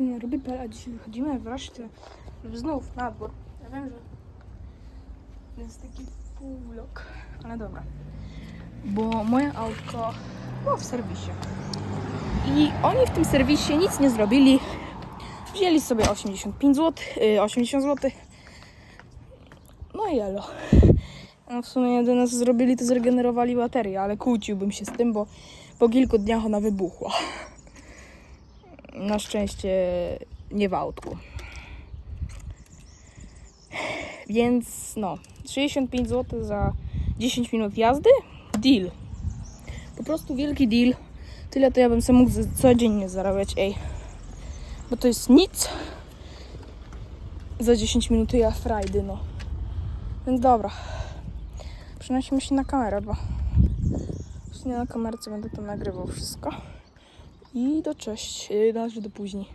nie robi, a dzisiaj wychodzimy wreszcie znów na dwór. Ja wiem, że to jest taki półvlog, ale dobra. Bo moje autko było w serwisie. I oni w tym serwisie nic nie zrobili. Wzięli sobie 85 zł, y, 80 zł. No i elo. No w sumie jedyne co zrobili to zregenerowali baterię, ale kłóciłbym się z tym, bo po kilku dniach ona wybuchła. Na szczęście nie w autku. Więc no, 65 zł za 10 minut jazdy? Deal. Po prostu wielki deal. Tyle to ja bym sobie mógł codziennie zarabiać, ej. Bo to jest nic. Za 10 minut ja frajdy, no. Więc dobra. Przenosimy się na kamerę, bo w na kamerce będę to nagrywał wszystko. I do cześć. Znaczy do później.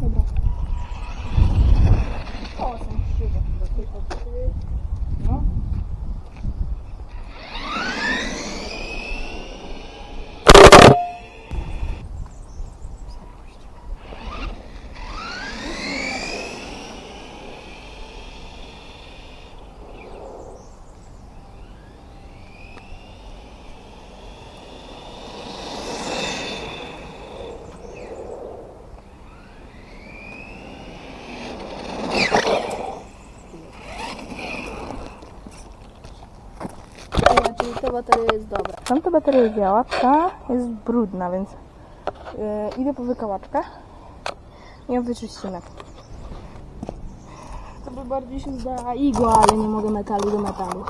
Dobra. O, są krzywe. No. Czyli ta bateria jest dobra. Tamta bateria działa, ta jest brudna, więc yy, idę po wykałaczkę i ją wyczyścimy. To by bardziej się zda igła, ale nie mogę metalu do metalu.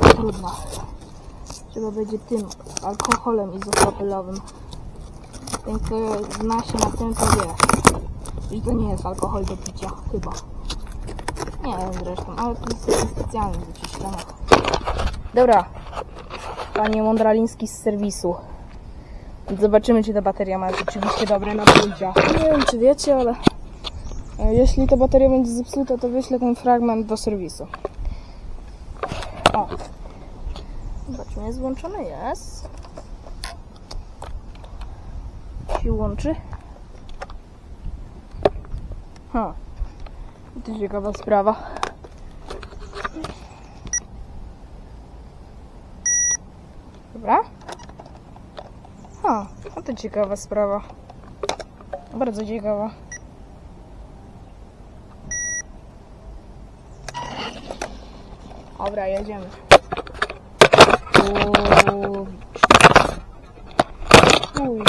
Trudno. Trzeba będzie tym alkoholem izopropylowym. Ten, kto zna się na tym, to wie. I to nie jest alkohol do picia, chyba. Nie wiem zresztą, ale to jest specjalny czyszczenia. Dobra, panie Mądraliński z serwisu. Zobaczymy, czy ta bateria ma rzeczywiście dobre napięcia. Nie wiem, czy wiecie, ale e, jeśli ta bateria będzie zepsuta, to wyślę ten fragment do serwisu. O. Zobaczmy, jest włączony, jest. Się łączy. Ha. To ciekawa sprawa. Dobra. O, no to ciekawa sprawa. Bardzo ciekawa. Dobra, jedziemy. Uuu. Uj.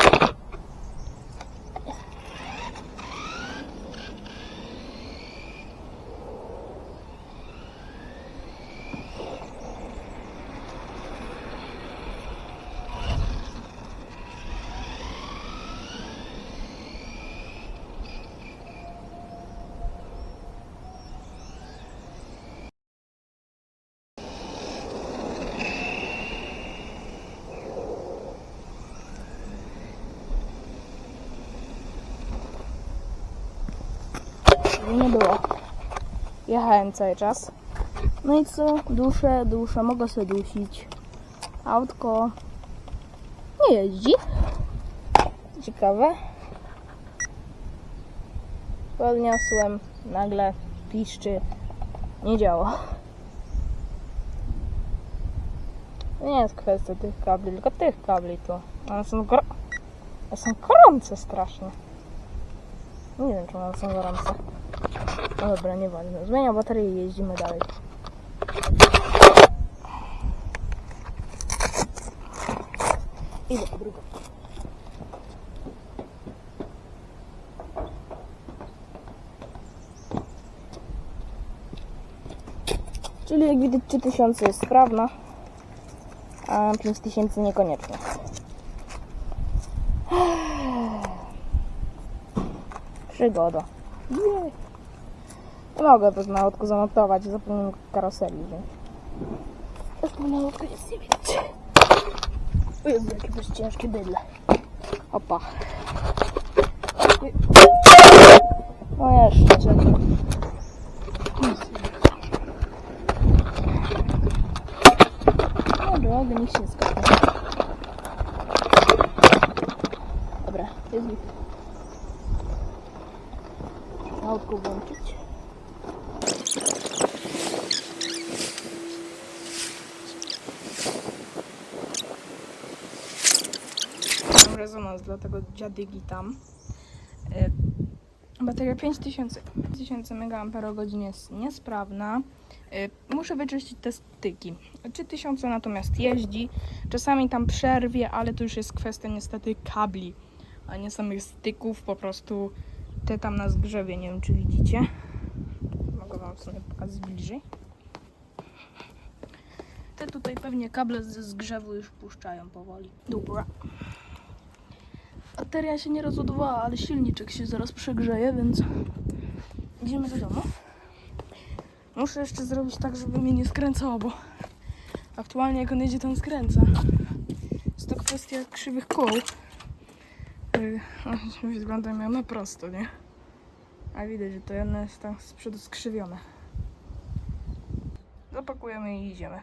Żeby nie było. Jechałem cały czas. No i co? Duszę, duszę, mogę sobie dusić. Autko nie jeździ. Ciekawe. Podniosłem, nagle piszczy, nie działa. Nie jest kwestia tych kabli, tylko tych kabli tu. One są, gro... one są gorące strasznie. Nie wiem, czy one są gorące. No dobra, nieważne. Zmieniam baterię i jeździmy dalej. Idę po drugą. Czyli jak widać 3000 jest sprawna, a 5000 niekoniecznie. Przygoda. Yeah. Nie mogę bez nałodku zamontować, zapomniałem karoseli wziąć. Zresztą nałodka jest nie widać. O Jezu, jakie to jest ciężkie bydle. Opa. No jeszcze, czekaj. No droga, niech się skapie. Dobra, jest git. Autko włączyć. Rezonans dla tego dziadygi tam. Y, Bateria 5000 5000 mAh jest niesprawna. Y, Muszę wyczyścić te styki. 3000 natomiast jeździ. Czasami tam przerwie, ale to już jest kwestia niestety kabli, a nie samych styków. Po prostu te tam na zgrzewie, nie wiem czy widzicie. Mogę wam sobie pokazać bliżej. Te tutaj pewnie kable ze zgrzewu już puszczają powoli. Dobra. Bateria się nie rozładowała, ale silniczek się zaraz przegrzeje, więc idziemy do domu. Muszę jeszcze zrobić tak, żeby mnie nie skręcało, bo aktualnie jak on jedzie, to on skręca. Jest to kwestia krzywych kół. Yy, one Wyglądają na prosto, nie? A widać, że to jedno jest tam z przodu skrzywione. Zapakujemy i idziemy.